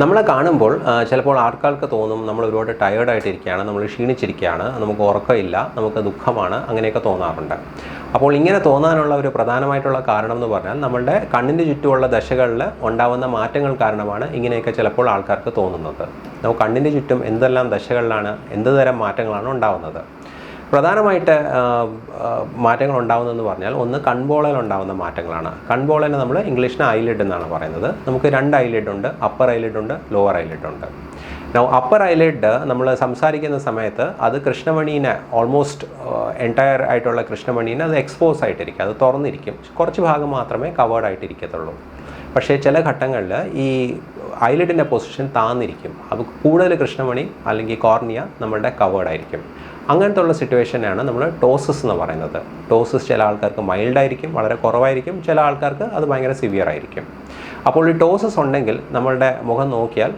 നമ്മളെ കാണുമ്പോൾ ചിലപ്പോൾ ആൾക്കാർക്ക് തോന്നും നമ്മൾ ഒരുപാട് ടയേർഡായിട്ടിരിക്കുകയാണ് നമ്മൾ ക്ഷീണിച്ചിരിക്കുകയാണ് നമുക്ക് ഉറക്കമില്ല നമുക്ക് ദുഃഖമാണ് അങ്ങനെയൊക്കെ തോന്നാറുണ്ട്. അപ്പോൾ ഇങ്ങനെ തോന്നാനുള്ള ഒരു പ്രധാനമായിട്ടുള്ള കാരണം എന്ന് പറഞ്ഞാൽ നമ്മളുടെ കണ്ണിന്റെ ചുറ്റുമുള്ള ദശകളിൽ ഉണ്ടാവുന്ന മാറ്റങ്ങൾ കാരണമാണ് ഇങ്ങനെയൊക്കെ ചിലപ്പോൾ ആൾക്കാർക്ക് തോന്നുന്നത്. നമുക്ക് കണ്ണിന്റെ ചുറ്റും എന്തെല്ലാം ദശകളിലാണ് എന്ത് തരം മാറ്റങ്ങളാണ് ഉണ്ടാവുന്നത്? പ്രധാനമായിട്ട് മാറ്റങ്ങൾ ഉണ്ടാകുന്നതെന്ന് പറഞ്ഞാൽ ഒന്ന് കൺബോളയിൽ ഉണ്ടാകുന്ന മാറ്റങ്ങളാണ്. കൺബോളനെ നമ്മൾ ഇംഗ്ലീഷിന് ഐലിഡ് എന്നാണ് പറയുന്നത്. നമുക്ക് രണ്ട് ഐലിഡ് ഉണ്ട്. അപ്പർ ഐലിഡ് ഉണ്ട് ലോവർ ഐലിഡ് ഉണ്ട്. അപ്പർ ഐലിഡ് നമ്മൾ സംസാരിക്കുന്ന സമയത്ത് അത് കൃഷ്ണമണീനെ ഓൾമോസ്റ്റ് എന്റയർ ആയിട്ടുള്ള കൃഷ്ണമണീനെ അത് എക്സ്പോസ് ആയിട്ടിരിക്കും. അത് തുറന്നിരിക്കും. കുറച്ച് ഭാഗം മാത്രമേ കവേർഡ് ആയിട്ടിരിക്കത്തുള്ളൂ. പക്ഷേ ചില ഘട്ടങ്ങളിൽ ഈ ഐലിഡിന്റെ പൊസിഷൻ താന്നിരിക്കും. അപ്പോൾ കൂടുതൽ കൃഷ്ണമണി അല്ലെങ്കിൽ കോർണിയ നമ്മളുടെ കവേർഡ് ആയിരിക്കും. അങ്ങനത്തെ ഉള്ള സിറ്റുവേഷനാണ് നമ്മൾ ടോസസ് എന്ന് പറയുന്നത്. ടോസസ് ചില ആൾക്കാർക്ക് മൈൽഡായിരിക്കും വളരെ കുറവായിരിക്കും ചില ആൾക്കാർക്ക് അത് ഭയങ്കര സിവിയർ ആയിരിക്കും. അപ്പോൾ ഈ ടോസസ് ഉണ്ടെങ്കിൽ നമ്മളുടെ മുഖം നോക്കിയാൽ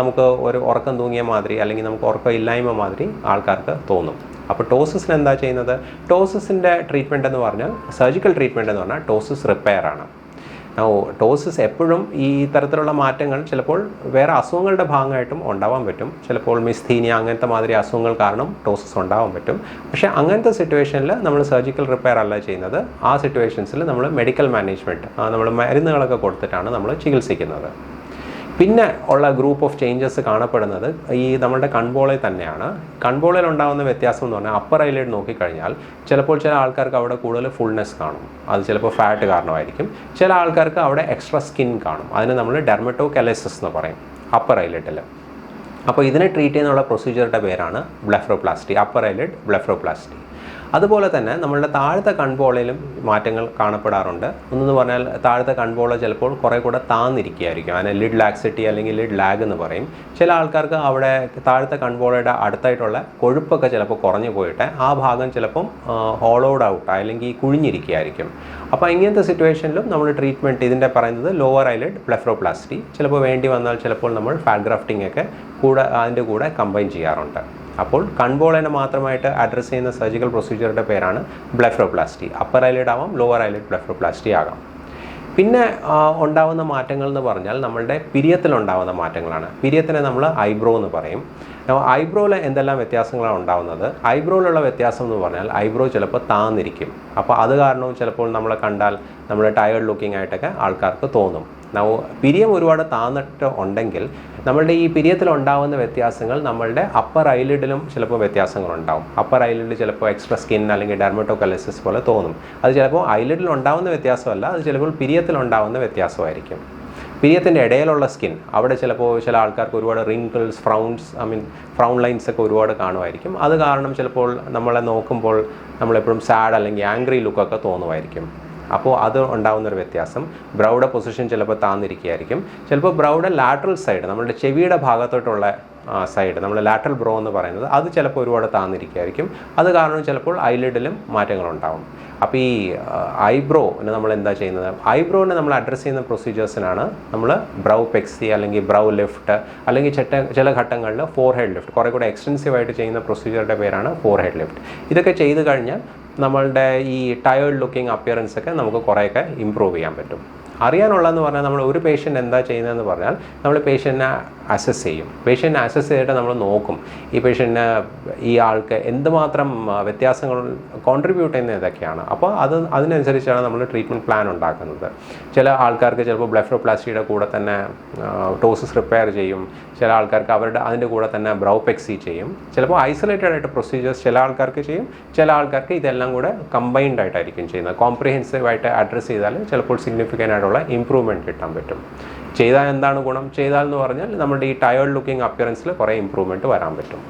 നമുക്ക് ഒരു ഉറക്കം തൂങ്ങിയ മാതിരി അല്ലെങ്കിൽ നമുക്ക് ഉറക്കം ഇല്ലായ്മ മാതിരി ആൾക്കാർക്ക് തോന്നും. അപ്പോൾ ടോസസിന് എന്താ ചെയ്യുന്നത്? ടോസസിന്റെ ട്രീറ്റ്മെന്റ് എന്ന് പറഞ്ഞാൽ സർജിക്കൽ ട്രീറ്റ്മെന്റ് എന്ന് പറഞ്ഞാൽ ടോസസ് റിപ്പയർ ആണ്. ടോസിസ് എപ്പോഴും ഈ തരത്തിലുള്ള മാറ്റങ്ങൾ ചിലപ്പോൾ വേറെ അസുഖങ്ങളുടെ ഭാഗമായിട്ടും ഉണ്ടാവാൻ പറ്റും. ചിലപ്പോൾ മിസ്തീനിയ അങ്ങനത്തെ മാതിരി അസുഖങ്ങൾ കാരണം ടോസിസ് ഉണ്ടാവാൻ പറ്റും. പക്ഷേ അങ്ങനത്തെ സിറ്റുവേഷനിൽ നമ്മൾ സർജിക്കൽ റിപ്പയർ അല്ല ചെയ്യുന്നത്. ആ സിറ്റുവേഷൻസിൽ നമ്മൾ മെഡിക്കൽ മാനേജ്മെന്റ് നമ്മൾ മരുന്നുകളൊക്കെ കൊടുത്തിട്ടാണ് നമ്മൾ ചികിത്സിക്കുന്നത്. പിന്നെ ഉള്ള ഗ്രൂപ്പ് ഓഫ് ചേഞ്ചസ് കാണപ്പെടുന്നത് ഈ നമ്മുടെ കൺബോളയിൽ തന്നെയാണ്. കൺബോളയിൽ ഉണ്ടാകുന്ന വ്യത്യാസം എന്ന് പറഞ്ഞാൽ അപ്പർ ഐലൈഡ് നോക്കിക്കഴിഞ്ഞാൽ ചിലപ്പോൾ ചില ആൾക്കാർക്ക് അവിടെ കൂടുതൽ ഫുൾനെസ് കാണും. അത് ചിലപ്പോൾ ഫാറ്റ് കാരണമായിരിക്കും. ചില ആൾക്കാർക്ക് അവിടെ എക്സ്ട്രാ സ്കിൻ കാണും. അതിന് നമ്മൾ ഡെർമറ്റോ കെലസിസ് എന്ന് പറയും അപ്പർ ഐലൈഡിൽ അപ്പോൾ ഇതിനെ ട്രീറ്റ് ചെയ്യുന്നുള്ള പ്രൊസീജിയറുടെ പേരാണ് ബ്ലഫ്രോപ്ലാസ്റ്റി അപ്പർ ഐലൈഡ് ബ്ലെഫ്രോപ്ലാസ്റ്റി അതുപോലെ തന്നെ നമ്മളുടെ താഴത്തെ കൺപോളയിലും മാറ്റങ്ങൾ കാണപ്പെടാറുണ്ട്. ഒന്നെന്ന് പറഞ്ഞാൽ താഴത്തെ കൺപോള ചിലപ്പോൾ കുറേ കൂടെ താന്നിരിക്കുകയായിരിക്കും. അതിനെ ലിഡ് ലാക്സിറ്റി അല്ലെങ്കിൽ ലിഡ് ലാഗ് എന്ന് പറയും. ചില ആൾക്കാർക്ക് അവിടെ താഴത്തെ കൺപോളയുടെ അടുത്തായിട്ടുള്ള കൊഴുപ്പൊക്കെ ചിലപ്പോൾ കുറഞ്ഞു പോയിട്ട് ആ ഭാഗം ചിലപ്പം ഹോളോഡ് ഔട്ട് അല്ലെങ്കിൽ കുഴിഞ്ഞിരിക്കുകയായിരിക്കും. അപ്പോൾ ഇങ്ങനത്തെ സിറ്റുവേഷനിലും നമ്മൾ ട്രീറ്റ്മെന്റ് ഇതിന്റെ പറയുന്നത് ലോവർ ഐലഡ് പ്ലെഫ്രോപ്ലാസ്റ്റി ചിലപ്പോൾ വേണ്ടി വന്നാൽ ചിലപ്പോൾ നമ്മൾ ഫാറ്റ് ഗ്രാഫ്റ്റിംഗ് ഒക്കെ കൂടെ അതിന്റെ കൂടെ കമ്പൈൻ ചെയ്യാറുണ്ട്. അപ്പോൾ കൺബോളനെ മാത്രമായിട്ട് അഡ്രസ്സ് ചെയ്യുന്ന സർജിക്കൽ പ്രൊസീജിയറുടെ പേരാണ് ബ്ലെഫ്രോപ്ലാസ്റ്റി അപ്പർ ഐലൈഡ് ആവാം ലോവർ ഐലൈഡ് ബ്ലെഫ്രോപ്ലാസ്റ്റി ആകാം. പിന്നെ ഉണ്ടാവുന്ന മാറ്റങ്ങൾ എന്ന് പറഞ്ഞാൽ നമ്മളുടെ പിരിയത്തിലുണ്ടാവുന്ന മാറ്റങ്ങളാണ്. പിരിയത്തിനെ നമ്മൾ ഐബ്രോ എന്ന് പറയും. ഐബ്രോയിൽ എന്തെല്ലാം വ്യത്യാസങ്ങളാണ് ഉണ്ടാവുന്നത്? ഐബ്രോയിലുള്ള വ്യത്യാസം എന്ന് പറഞ്ഞാൽ ഐബ്രോ ചിലപ്പോൾ താന്നിരിക്കും. അപ്പോൾ അത് കാരണവും ചിലപ്പോൾ നമ്മളെ കണ്ടാൽ നമ്മൾ ടയേർഡ് ലുക്കിംഗ് ആയിട്ടൊക്കെ ആൾക്കാർക്ക് തോന്നും. പിരിയം ഒരുപാട് താന്നിട്ട് ഉണ്ടെങ്കിൽ നമ്മളുടെ ഈ പിരിയത്തിലുണ്ടാകുന്ന വ്യത്യാസങ്ങൾ നമ്മളുടെ അപ്പർ ഐലിഡിലും ചിലപ്പോൾ വ്യത്യാസങ്ങളുണ്ടാവും. അപ്പർ ഐലിഡ് ചിലപ്പോൾ എക്സ്ട്രാ സ്കിൻ അല്ലെങ്കിൽ ഡെർമറ്റോകലസിസ് പോലെ തോന്നും. അത് ചിലപ്പോൾ ഐലിഡിൽ ഉണ്ടാകുന്ന വ്യത്യാസമല്ല അത് ചിലപ്പോൾ പിരിയത്തിലുണ്ടാകുന്ന വ്യത്യാസമായിരിക്കും. പിരിയത്തിന്റെ ഇടയിലുള്ള സ്കിൻ അവിടെ ചിലപ്പോൾ ചില ആൾക്കാർക്ക് ഒരുപാട് wrinkles frowns I mean frown lines ഒക്കെ ഒരുപാട് കാണുമായിരിക്കും. അത് കാരണം ചിലപ്പോൾ നമ്മളെ നോക്കുമ്പോൾ നമ്മളെപ്പോഴും സാഡ് അല്ലെങ്കിൽ ആംഗ്രി ലുക്കൊക്കെ തോന്നുമായിരിക്കും. അപ്പോൾ അത് ഉണ്ടാകുന്ന ഒരു വ്യത്യാസം. ബ്രൗഡ പൊസിഷൻ ചിലപ്പോൾ താന്നിരിക്കുകയായിരിക്കും. ചിലപ്പോൾ ബ്രൗഡ ലാറ്ററൽ സൈഡ് നമ്മുടെ ചെവിയുടെ ഭാഗത്തോട്ടുള്ള സൈഡ് നമ്മൾ ലാറ്ററൽ ബ്രോ എന്ന് പറയുന്നത് അത് ചിലപ്പോൾ ഒരുപാട് താന്നിരിക്കുകയായിരിക്കും. അത് കാരണം ചിലപ്പോൾ ഐലിഡിലും മാറ്റങ്ങളുണ്ടാവും അപ്പോൾ ഈ ഐബ്രോനെ നമ്മൾ എന്താ ചെയ്യുന്നത്? ഐബ്രോനെ നമ്മൾ അഡ്രസ്സ് ചെയ്യുന്ന പ്രൊസീജിയേഴ്സിനാണ് നമ്മൾ ബ്രൗ പെക്സി അല്ലെങ്കിൽ ബ്രൗ ലിഫ്റ്റ് അല്ലെങ്കിൽ ചില ചില ഘട്ടങ്ങളിൽ ഫോർ ഹെഡ് ലിഫ്റ്റ് കുറേ കൂടെ എക്സ്റ്റെൻസീവ് ആയിട്ട് ചെയ്യുന്ന പ്രൊസീജിയറുടെ പേരാണ് ഫോർ ഹെഡ് ലിഫ്റ്റ് ഇതൊക്കെ ചെയ്തു കഴിഞ്ഞാൽ നമ്മളുടെ ഈ ടയേർഡ് ലുക്കിംഗ് അപ്പിയറൻസ് ഒക്കെ നമുക്ക് കുറേയൊക്കെ ഇമ്പ്രൂവ് ചെയ്യാൻ പറ്റും. അറിയാനുള്ളതെന്ന് പറഞ്ഞാൽ നമ്മൾ ഒരു പേഷ്യന്റ് എന്താ ചെയ്യുന്നതെന്ന് പറഞ്ഞാൽ നമ്മൾ പേഷ്യന്റിനെ അസസ് ചെയ്യും. പേഷ്യന്റ് അസസ് ചെയ്തിട്ട് നമ്മൾ നോക്കും. ഈ പേഷ്യന്റിന് ഈ ആൾക്ക് എന്തുമാത്രം വ്യത്യാസങ്ങൾ കോൺട്രിബ്യൂട്ട് ചെയ്യുന്ന ഇതൊക്കെയാണ്. അപ്പോൾ അത് അതിനനുസരിച്ചാണ് നമ്മൾ ട്രീറ്റ്മെന്റ് പ്ലാൻ ഉണ്ടാക്കുന്നത്. ചില ആൾക്കാർക്ക് ചിലപ്പോൾ ബ്ലെഫ്രോപ്ലാസ്റ്റിയുടെ കൂടെ തന്നെ ടോസസ് റിപ്പയർ ചെയ്യും. ചില ആൾക്കാർക്ക് അവരുടെ അതിന്റെ കൂടെ തന്നെ ബ്രൗപെക്സി ചെയ്യും. ചിലപ്പോൾ ഐസൊലേറ്റഡ് ആയിട്ട് പ്രൊസീജിയേഴ്സ് ചില ആൾക്കാർക്ക് ചെയ്യും. ചില ആൾക്കാർക്ക് ഇതെല്ലാം കൂടെ കമ്പൈൻഡ് ആയിട്ടായിരിക്കും ചെയ്യുന്നത്. കോംപ്രിഹെൻസീവ് ആയിട്ട് അഡ്രസ്സ് ചെയ്താൽ ചിലപ്പോൾ സിഗ്നിഫിക്കന്റ് ആയിട്ടുള്ള ഇമ്പ്രൂവ്മെന്റ് കിട്ടാൻ പറ്റും. ചെയ്താൽ എന്താണ് ഗുണം? ചെയ്താൽ എന്ന് പറഞ്ഞാൽ നമ്മുടെ ഈ ടയേർഡ് ലുക്കിംഗ് അപ്പിയറൻസിൽ കുറേ ഇമ്പ്രൂവ്മെന്റ് വരാൻ പറ്റും.